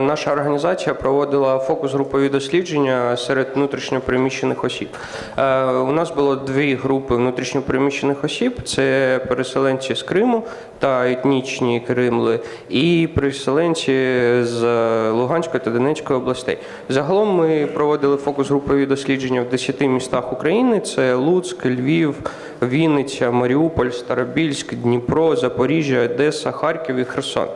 Наша організація проводила фокус-групові дослідження серед внутрішньопереміщених осіб. Е, У нас було дві групи внутрішньопереміщених осіб: це переселенці з Криму та етнічні Кримли, і переселенці з Луганської та Донецької областей. Загалом ми проводили фокус-групові дослідження в 10 містах України: це Луцьк, Львів, Вінниця, Маріуполь, Старобільськ, Дніпро, Запоріжжя, Одеса, Харків і Херсон.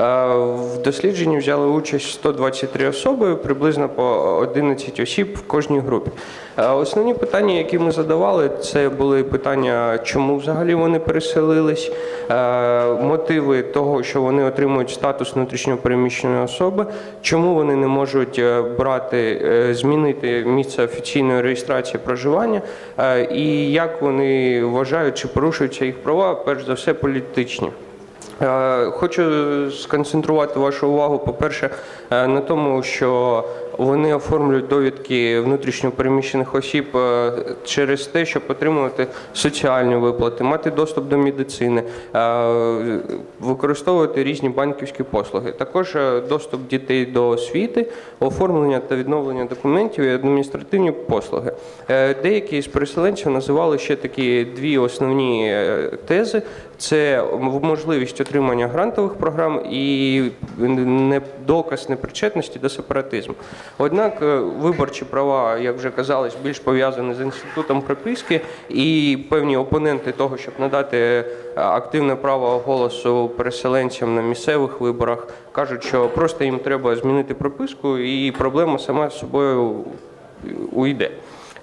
Е, В дослідженні взяли участь 123 особи, приблизно по 11 осіб в кожній групі. Е, Основні питання, які ми задавали, це були питання, чому взагалі вони переселились, е, мотиви того, що вони отримують статус внутрішньо переміщеної особи, чому вони не можуть е, брати, змінити місце офіційної реєстрації проживання, і як вони вважають, чи порушуються їх права, перш за все політичні. Е, Хочу сконцентрувати вашу увагу, по-перше, е, на тому, що вони оформлюють довідки внутрішньо переміщених осіб е, через те, щоб отримувати соціальні виплати, мати доступ до медицини, е, використовувати різні банківські послуги. Також е, доступ дітей до освіти, оформлення та відновлення документів і адміністративні послуги. Деякі з переселенців називали ще такі дві основні тези: це можливість отримання грантових програм і доказ непричетності до сепаратизму. Однак е, виборчі права, як вже казалось, більш пов'язані з інститутом приписки, і певні опоненти того, щоб надати е, активне право голосу переселенцям на місцевих виборах, кажуть, що просто їм треба змінити прописку, і проблема сама з собою уйде.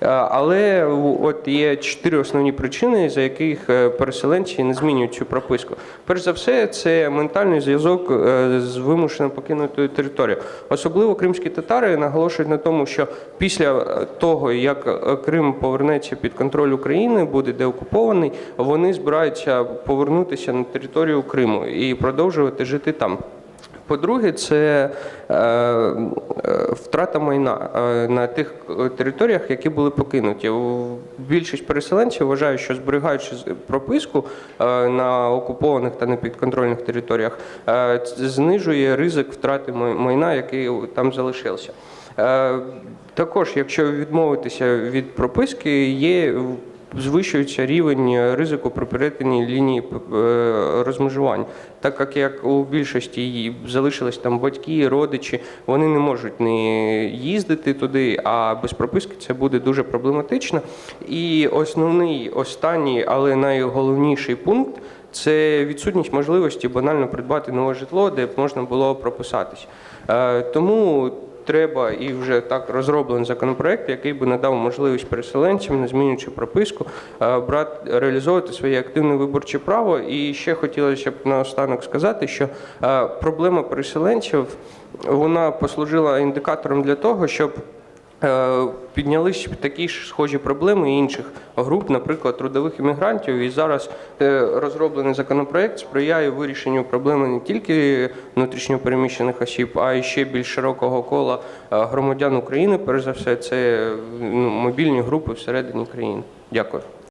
Е, Але от є чотири основні причини, за яких е, переселенці не змінюють цю прописку. Перш за все, це ментальний зв'язок е, з вимушено покинутою територією. Особливо кримські татари наголошують на тому, що після того, як Крим повернеться під контроль України, буде деокупований, вони збираються повернутися на територію Криму і продовжувати жити там. По-друге, це е, е, втрата майна е, на тих територіях, які були покинуті. Більшість переселенців вважають, що зберігаючи прописку на окупованих та непідконтрольних територіях, знижує ризик втрати майна, який там залишився. Також, якщо відмовитися від прописки, є Звищується рівень ризику при перетині лінії е, розмежувань, так як як у більшості залишились там батьки, родичі, вони не можуть не їздити туди, а без прописки це буде дуже проблематично. І основний, останній, але найголовніший пункт це відсутність можливості банально придбати нове житло, де б можна було прописатись. Е, Тому треба і вже так розроблений законопроект, який би надав можливість переселенцям, не змінюючи прописку, е, брати реалізовувати своє активне виборче право. І ще хотілося б наостанок сказати, що е, проблема переселенців вона послужила індикатором для того, щоб Е, Піднялись такі ж схожі проблеми інших груп, наприклад, трудових іммігрантів. І зараз е, розроблений законопроект сприяє вирішенню проблеми не тільки внутрішньопереміщених осіб, а й ще більш широкого кола е, громадян України. Перш за все, це ну, мобільні групи всередині країни. Дякую.